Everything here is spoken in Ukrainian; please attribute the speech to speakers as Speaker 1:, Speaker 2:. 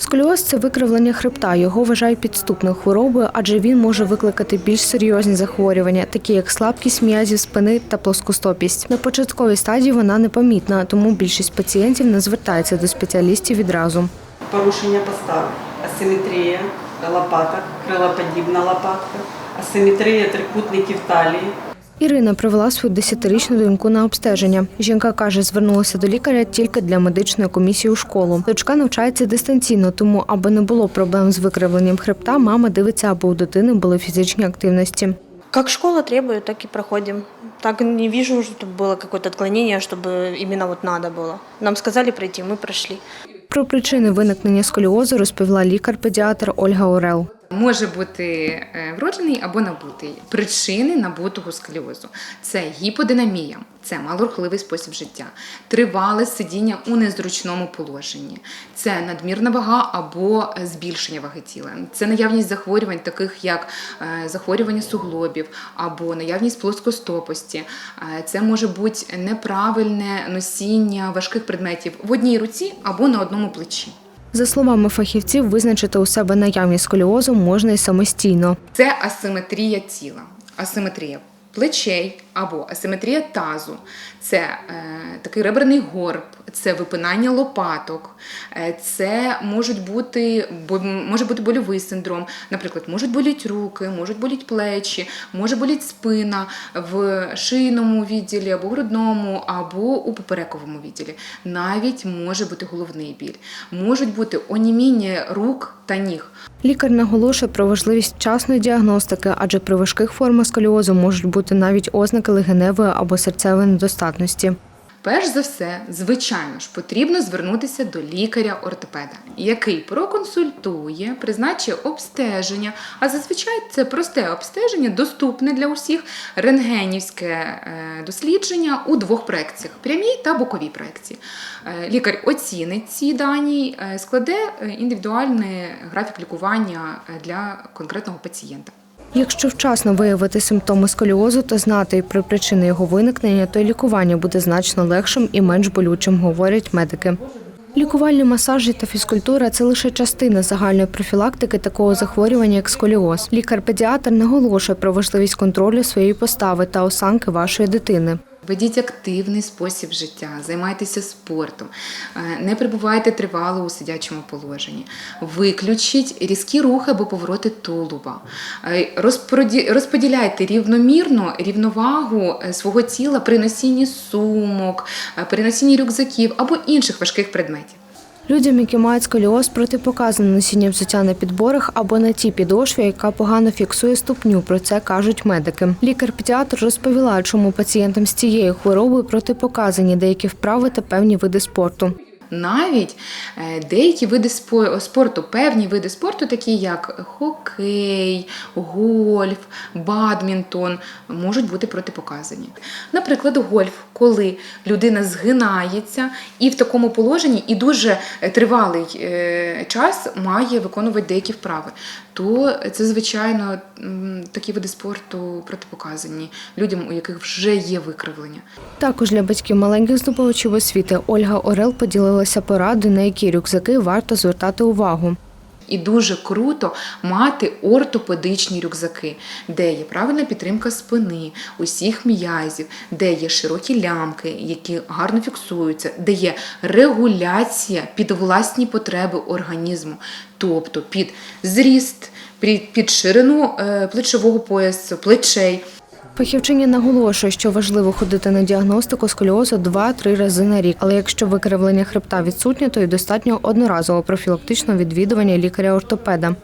Speaker 1: Сколіоз – це викривлення хребта. Його вважають підступною хворобою, адже він може викликати більш серйозні захворювання, такі як слабкість м'язів спини та плоскостопість. На початковій стадії вона непомітна, тому більшість пацієнтів не звертається до спеціалістів відразу.
Speaker 2: порушення постави, асиметрія лопаток, крилоподібна лопатка, асиметрія трикутників талії.
Speaker 1: Ірина привела свою десятирічну доньку на обстеження. Жінка каже, звернулася до лікаря тільки для медичної комісії у школу. Дочка навчається дистанційно, тому, аби не було проблем з викривленням хребта, мама дивиться, аби у дитини були фізичні активності.
Speaker 3: Как школа требует, так и проходим. Так не вижу, чтобы было какое-то отклонение, чтобы именно вот надо было. Нам сказали пройти, мы прошли.
Speaker 1: Про причини виникнення сколіозу розповіла лікар-педіатр Ольга Орел.
Speaker 4: Може бути е, вроджений або набутий. Причини набутого сколіозу – це гіподинамія, це малорухливий спосіб життя, тривале сидіння у незручному положенні, це надмірна вага або збільшення ваги тіла, це наявність захворювань, таких як е, захворювання суглобів або наявність плоскостопості. Е, Це може бути неправильне носіння важких предметів в одній руці або на одному плечі.
Speaker 1: За словами фахівців, визначити у себе наявність сколіозу можна і самостійно.
Speaker 4: Це асиметрія тіла, асиметрія плечей або асиметрія тазу, це е, такий реберний горб, це випинання лопаток, е, це можуть бути, бо- може бути больовий синдром. Наприклад, можуть боліти руки, можуть боліти плечі, може боліти спина в шийному відділі або грудному, або у поперековому відділі. Навіть може бути головний біль. Можуть бути оніміння рук та ніг.
Speaker 1: Лікар наголошує про важливість вчасної діагностики, адже при важких формах сколіозу можуть бути навіть ознаки легеневої або серцевої недостатності.
Speaker 4: Перш за все, звичайно ж, потрібно звернутися до лікаря-ортопеда, який проконсультує, призначить обстеження. А зазвичай це просте обстеження, доступне для усіх рентгенівське е, дослідження у двох проекціях прямій та боковій проекції. Е, Лікар оцінить ці дані, е, складе індивідуальний графік лікування для конкретного пацієнта.
Speaker 1: Якщо вчасно виявити симптоми сколіозу та знати про причини його виникнення, то лікування буде значно легшим і менш болючим, говорять медики. Лікувальні масажі та фізкультура це лише частина загальної профілактики такого захворювання, як сколіоз. Лікар-педіатр наголошує про важливість контролю своєї постави та осанки вашої дитини.
Speaker 4: Ведіть активний спосіб життя, займайтеся спортом, е, не перебувайте тривало у сидячому положенні, виключіть різкі рухи або повороти тулуба, Е, розподіляйте рівномірно рівновагу е, свого тіла при носінні сумок, при носінні рюкзаків або інших важких предметів.
Speaker 1: Людям, які мають сколіоз, протипоказано носіння взуття на підборах або на тій підошві, яка погано фіксує ступню. Про це кажуть медики. Лікар-педіатр розповіла, чому пацієнтам з цією хворобою протипоказані деякі вправи та певні види спорту.
Speaker 4: Навіть е, деякі види спо- спорту, певні види спорту, такі як хокей, гольф, бадмінтон, можуть бути протипоказані. Наприклад, гольф, коли людина згинається і в такому положенні, і дуже е, тривалий е, час має виконувати деякі вправи, то це, звичайно, такі види спорту протипоказані людям, у яких вже є викривлення.
Speaker 1: Також для батьків маленьких здобувачів освіти Ольга Орел поділилася порадою, на які рюкзаки варто звертати увагу.
Speaker 4: І дуже круто мати ортопедичні рюкзаки, де є правильна підтримка спини, усіх м'язів, де є широкі лямки, які гарно фіксуються, де є регуляція під власні потреби організму, тобто під зріст, під, під ширину е, плечового поясу, плечей.
Speaker 1: Фахівчиня наголошує, що важливо ходити на діагностику сколіозу 2-3 рази на рік. Але якщо викривлення хребта відсутнє, то й достатньо одноразового профілактичного відвідування лікаря-ортопеда.